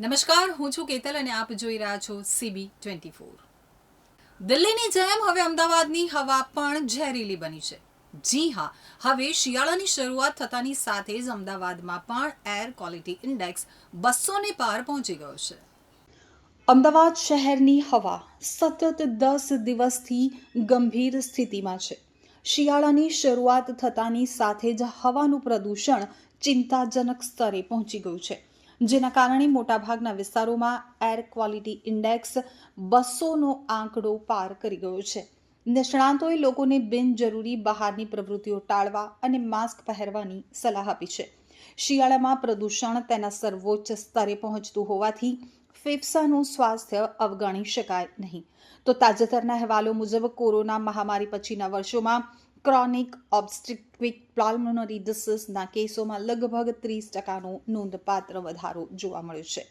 નમસ્કાર, હું છું કેતલ અને આપ જોઈ રહ્યા છો સીબી ટ્વેન્ટી ફોર દિલ્હીની જેમ હવે અમદાવાદની હવા પણ ઝેરીલી બની છે. જી હા, હવે શિયાળાની શરૂઆત થતાની સાથે જ અમદાવાદમાં પણ એર ક્વોલિટી ઇન્ડેક્સ બસોને પાર પહોંચી ગયો છે. અમદાવાદ શહેરની હવા સતત દસ દિવસથી ગંભીર સ્થિતિમાં છે. શિયાળાની શરૂઆત થતાની સાથે જ હવાનું પ્રદૂષણ ચિંતાજનક સ્તરે પહોંચી ગયું છે. જેના કારણે મોટાભાગના વિસ્તારોમાં એર ક્વોલિટી ઇન્ડેક્સ બસોનો આંકડો પાર કરી ગયો છે. નિષ્ણાંતોએ લોકોને બિનજરૂરી બહારની પ્રવૃત્તિઓ ટાળવા અને માસ્ક પહેરવાની સલાહ આપી છે. શિયાળામાં પ્રદૂષણ તેના સર્વોચ્ચ સ્તરે પહોંચતું હોવાથી ફેફસાનું સ્વાસ્થ્ય અવગણી શકાય નહીં. તો તાજેતરના અહેવાલો મુજબ કોરોના મહામારી પછીના વર્ષોમાં ક્રોનિક ઓબસ્ટ્રિક્વિક પ્લાલ્મોનરી ડિસીઝના કેસોમાં લગભગ ત્રીસ ટકાનો નોંધપાત્ર વધારો જોવા મળ્યો છે.